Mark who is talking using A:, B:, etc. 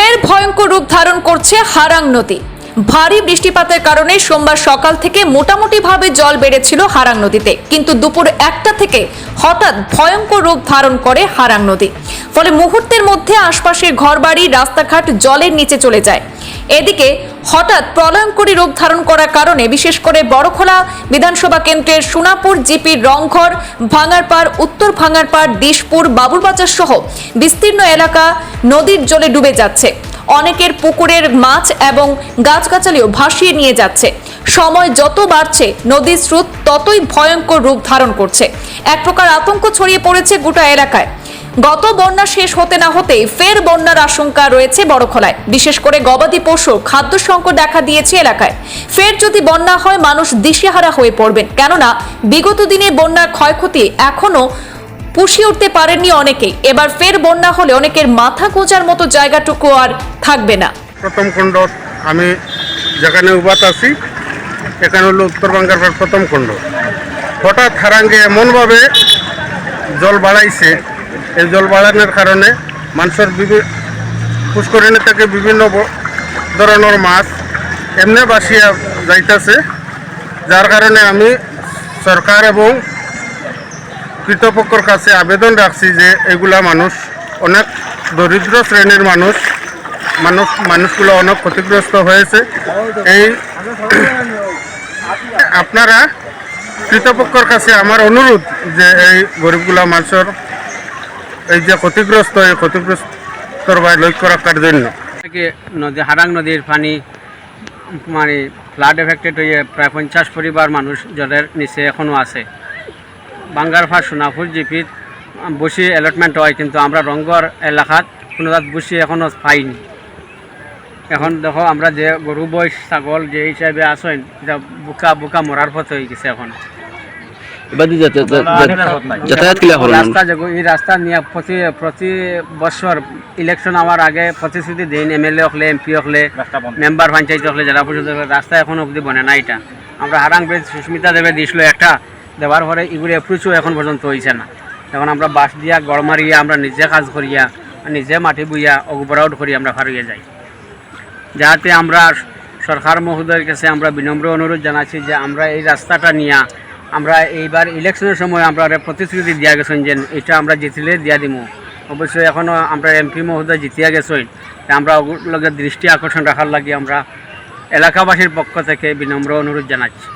A: ফের ভয়ঙ্কর রূপ ধারণ করছে হারাং নদী। ভারী বৃষ্টিপাতের কারণে সোমবার সকাল থেকে মোটামুটিভাবে জল বেড়েছিল হারাং নদীতে, কিন্তু দুপুর একটা থেকে হঠাৎ ভয়ঙ্কর রূপ ধারণ করে হারাং নদী। ফলে মুহূর্তের মধ্যে আশপাশের ঘরবাড়ি, রাস্তাঘাট জলের নিচে চলে যায়। এদিকে হঠাৎ প্রলয়ঙ্করী রূপ ধারণ করার কারণে, বিশেষ করে বড়খোলা বিধানসভা কেন্দ্রের সোনাপুর জিপির রংঘর, ভাঙারপাড়, উত্তর ভাঙারপাড়, দিশপুর বাবুরবাজার সহ বিস্তীর্ণ এলাকা নদীর জলে ডুবে যাচ্ছে। অনেকের পুকুরের মাছ এবং গাছগাছালিও ভাসিয়ে নিয়ে যাচ্ছে। সময় যত বাড়ছে, নদীর স্রোত ততই ভয়ঙ্কর রূপ ধারণ করছে। এক প্রকার আতঙ্ক ছড়িয়ে পড়েছে গোটা এলাকায়। গত বন্যা শেষ হতে না হতেই ফের বন্যার আশঙ্কা রয়েছে বড়খলায়। বিশেষ করে গবাদি পশু, খাদ্য সংকট দেখা দিয়েছে এলাকায়। ফের যদি বন্যা হয়, মানুষ দিশেহারা হয়ে পড়বেন। কেননা, বিগত দিনে বন্যার ক্ষয়ক্ষতি এখনও পুষিয়ে উঠতে পারেননি অনেকেই। এবার ফের বন্যা হলে অনেকের মাথা গোজার মতো জায়গাটুকু আর থাকবে না।
B: প্রথম খণ্ড আমি যেখানে উবাত আছি, এখানে হলো উত্তরবঙ্গের প্রথম খণ্ড। হঠাৎ হারাঙ্গে এমনভাবে জল বাড়াইছে এই জল বাড়ানোর কারণে মানুষের পুষ্করিণী থেকে বিভিন্ন ধরনের মাছ এমনি বাসিয়া যাইতেছে। যার কারণে আমি সরকার এবং কৃতপক্ষর কাছে আবেদন রাখছি যে এগুলা মানুষ অনেক দরিদ্র শ্রেণির মানুষ মানুষ, মানুষগুলো অনেক ক্ষতিগ্রস্ত হয়েছে। এই আপনারা কৃতপক্ষর কাছে আমার অনুরোধ যে এই গরিবগুলা মানুষের এই যে ক্ষতিগ্রস্ত, এই ক্ষতিগ্রস্তর লক্ষ্য রাখার জন্য।
C: নদী, হারাং নদীর পানি মানে ফ্লাড এফেক্টেড হয়ে প্রায় পঞ্চাশ পরিবার মানুষ জলের নিচে এখনও আছে। বাঙ্গারফার সোনাপুর জিপিত বসি অ্যালটমেন্ট হয়, কিন্তু আমরা রঙ্গর এলাকাত কোনো তাত বসি এখনও পাইনি। এখন দেখো, আমরা যে গরু বয়স ছাগল যে হিসাবে আসেন এটা বোকা বোকা মরার পথ হয়ে গেছে এখন।
D: এবার দিয়ে যাতা- যাতা- যাতায়াত কিলা হল
C: রাস্তা যে এই রাস্তা নিয়ে প্রতি প্রতি বছর ইলেকশন হওয়ার আগে প্রতিশ্রুতি দিন এমএলএ হলে এমপি হলে মেম্বার পঞ্চায়েত হলে জেলা পরিষদ হলে রাস্তা এখনও অবধি বনে না এটা। আমরা হারাং ব্রিজ সুস্মিতা দেবে দিয়েছিল একটা দেওয়ার পরে এগুলো অ্যাপ্রোচও এখন পর্যন্ত হয়েছে না। যখন আমরা বাস দিয়া গড় মারিয়া আমরা নিজে কাজ করিয়া নিজে মাটি বইয়া অগুবরাউট করি আমরা ফারিয়ে যাই। যাতে আমরা সরকার মহোদয়ের কাছে আমরা বিনম্র অনুরোধ জানাচ্ছি যে আমরা এই রাস্তাটা নিয়ে আমরা এইবার ইলেকশনের সময় আমরা প্রতিশ্রুতি দিয়া গেছেন যে এটা আমরা জিতলে দিয়া দিব অবশ্যই এখনও আমরা এমপি মহোদয় জিতিয়া গেছেন। আমরা ওগুলোকে দৃষ্টি আকর্ষণ রাখার লাগে আমরা এলাকাবাসীর পক্ষ থেকে বিনম্র অনুরোধ জানাচ্ছি।